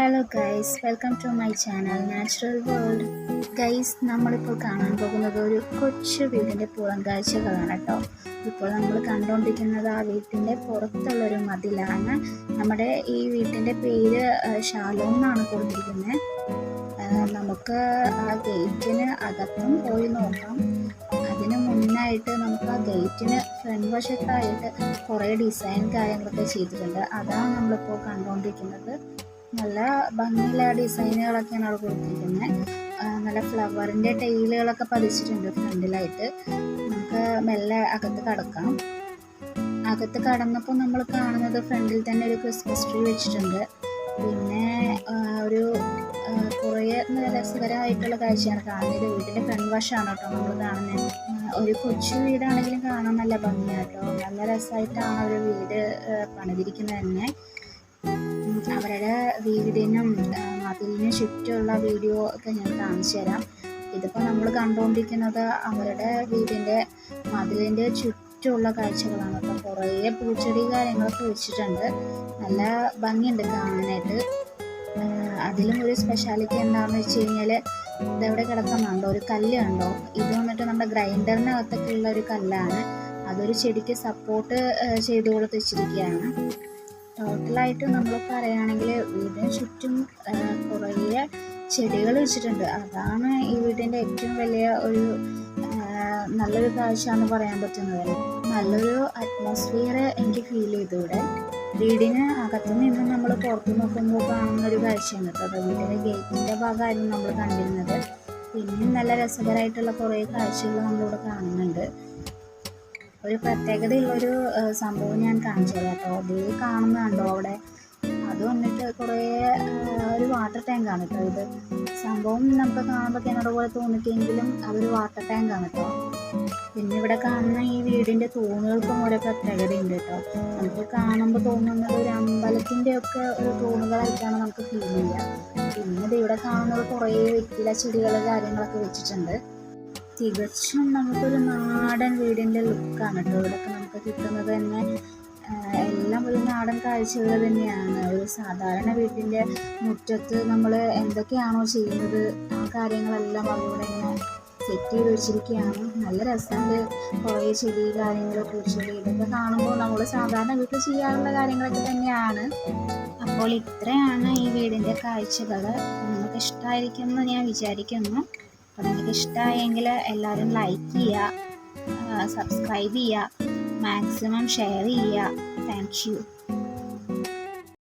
Hello guys welcome to my channel natural world guys നമ്മളിപ്പോൾ കാണാൻ പോകുന്നത് ഒരു കൊച്ചു വീടിന്റെ പുറം കാഴ്ചകളാണ് കേട്ടോ. ഇപ്പോൾ നമ്മൾ കണ്ടുകൊണ്ടിരിക്കുന്നത് ആ വീട്ടിന്റെ പുറത്തുള്ളൊരു മതിലാണ്. നമ്മുടെ ഈ വീട്ടിന്റെ പേര് ഷാലോം എന്നാണ് കൊടുത്തിരിക്കുന്നത്. നമുക്ക് ആ ഗേറ്റിന് അകത്തും പോയി നോക്കാം. അതിന് മുന്നായിട്ട് നമുക്ക് ആ ഗേറ്റിന് ഫ്രണ്ട് വശത്തായിട്ട് കുറേ ഡിസൈൻ കാര്യങ്ങളൊക്കെ ചെയ്തിട്ടുണ്ട്. അതാണ് നമ്മളിപ്പോൾ കണ്ടുകൊണ്ടിരിക്കുന്നത് നല്ല ഭംഗിയുള്ള ഡിസൈനുകളൊക്കെയാണ് അവിടെ കൊടുത്തിരിക്കുന്നത്. നല്ല ഫ്ലവറിന്റെ ടൈലുകളൊക്കെ പതിച്ചിട്ടുണ്ട് ഫ്രണ്ടിലായിട്ട്. നമുക്ക് മെല്ലെ അകത്ത് കടക്കാം. അകത്ത് കടന്നപ്പോൾ നമ്മൾ കാണുന്നത് ഫ്രണ്ടിൽ തന്നെ ഒരു ക്രിസ്മസ് ട്രീ വെച്ചിട്ടുണ്ട്. പിന്നെ ഒരു കുറേ രസകരമായിട്ടുള്ള കാഴ്ചയാണ് കാണുന്നത്. വീടിന്റെ ഫ്രണ്ട് വശമാണ് കേട്ടോ നമ്മൾ കാണുന്നത്. ഒരു കൊച്ചു വീടാണെങ്കിലും കാണാൻ നല്ല ഭംഗിയാട്ടോ നല്ല രസമായിട്ടാണ് ഒരു വീട് പണിതിരിക്കുന്നത് തന്നെ. അവരുടെ വീടിനും മതിലിനും ചുറ്റുമുള്ള വീഡിയോ ഒക്കെ ഞാൻ കാണിച്ചു തരാം. ഇതിപ്പോൾ നമ്മൾ കണ്ടുകൊണ്ടിരിക്കുന്നത് അവരുടെ വീടിന്റെ മതിലിന്റെ ചുറ്റുമുള്ള കാഴ്ചകളാണ്. അപ്പോൾ കുറേ പൂച്ചെടി കാര്യങ്ങളൊക്കെ വെച്ചിട്ടുണ്ട്. നല്ല ഭംഗിയുണ്ട് കാണാനായിട്ട്. അതിലും ഒരു സ്പെഷ്യാലിറ്റി എന്താണെന്ന് വെച്ച് കഴിഞ്ഞാൽ ഇതെവിടെ കിടക്കുന്നുണ്ടോ ഒരു കല്ല് കണ്ടോ? ഇത് വന്നിട്ട് നമ്മുടെ ഗ്രൈൻഡറിനകത്തൊക്കെ ഉള്ള ഒരു കല്ലാണ്. അതൊരു ചെടിക്ക് സപ്പോർട്ട് ചെയ്ത് കൊടുത്ത് വെച്ചിരിക്കുകയാണ്. ടോട്ടലായിട്ട് നമ്മൾ പറയുകയാണെങ്കിൽ വീടിന് ചുറ്റും കുറേ ചെടികൾ വെച്ചിട്ടുണ്ട്. അതാണ് ഈ വീടിന്റെ ഏറ്റവും വലിയ ഒരു നല്ലൊരു കാഴ്ച എന്ന് പറയാൻ പറ്റുന്നത്. നല്ലൊരു അറ്റ്മോസ്ഫിയർ എനിക്ക് ഫീൽ ചെയ്തു ഇവിടെ വീടിന് അകത്തു നിന്ന് നമ്മൾ പുറത്തു നോക്കുമ്പോൾ കാണുന്ന ഒരു കാഴ്ചയാണ് കേട്ടോ. വീടിന്റെ ഗേറ്റിന്റെ ഭാഗമായിരുന്നു നമ്മൾ കണ്ടിരുന്നത്. പിന്നെയും നല്ല രസകരമായിട്ടുള്ള കുറേ കാഴ്ചകൾ നമ്മളിവിടെ കാണുന്നുണ്ട്. ഒരു പ്രത്യേകതയുള്ളൊരു സംഭവം ഞാൻ കാണിച്ചു തരാം കേട്ടോ അതേ കാണുന്നുണ്ടോ അവിടെ? അത് വന്നിട്ട് കുറേ ഒരു വാട്ടർ ടാങ്ക് ആണ് കേട്ടോ ഇത്. സംഭവം നമുക്ക് കാണുമ്പോൾ കിണർ പോലെ തോന്നിക്കെങ്കിലും അതൊരു വാട്ടർ ടാങ്കാണ് കേട്ടോ പിന്നെ ഇവിടെ കാണുന്ന ഈ വീടിന്റെ തൂണുകൾക്കും ഓരോ പ്രത്യേകതയുണ്ട് കേട്ടോ നമുക്ക് കാണുമ്പോൾ തോന്നുന്നത് ഒരു അമ്പലത്തിന്റെ ഒക്കെ ഒരു തൂണുകളായിട്ടാണ് നമുക്ക് ഫീൽ ചെയ്യുക പിന്നെ ഇവിടെ കാണുന്നത് കുറേ വെറ്റില ചെടികൾ കാര്യങ്ങളൊക്കെ വെച്ചിട്ടുണ്ട്. തികച്ചും നമുക്കൊരു നാടൻ വീടിന്റെ ലുക്കാണ് കേട്ടോ ഇവിടെയൊക്കെ നമുക്ക് കിട്ടുന്നത് തന്നെ എല്ലാം ഒരു നാടൻ കാഴ്ചകൾ തന്നെയാണ്. ഒരു സാധാരണ വീട്ടിന്റെ മുറ്റത്ത് നമ്മൾ എന്തൊക്കെയാണോ ചെയ്യുന്നത് ആ കാര്യങ്ങളെല്ലാം അവിടെ ഇങ്ങനെ സെറ്റ് ചെയ്ത് വെച്ചിരിക്കുകയാണ്. നല്ല രസമുണ്ട് കുറേ ചെടി കാര്യങ്ങളൊക്കെ ചെടി ഇതൊക്കെ കാണുമ്പോൾ നമ്മൾ സാധാരണ വീട്ടിൽ ചെയ്യാറുള്ള കാര്യങ്ങളൊക്കെ തന്നെയാണ്. അപ്പോൾ ഇത്രയാണ് ഈ വീടിന്റെ കാഴ്ചകൾ. നിങ്ങൾക്ക് ഇഷ്ടമായിരിക്കുമെന്ന് ഞാൻ വിചാരിക്കുന്നു. അപ്പോൾ നിങ്ങൾക്ക് ഇഷ്ടമായെങ്കിൽ എല്ലാവരും ലൈക്ക് ചെയ്യുക സബ്സ്ക്രൈബ് ചെയ്യുക മാക്സിമം ഷെയർ ചെയ്യുക. Thank you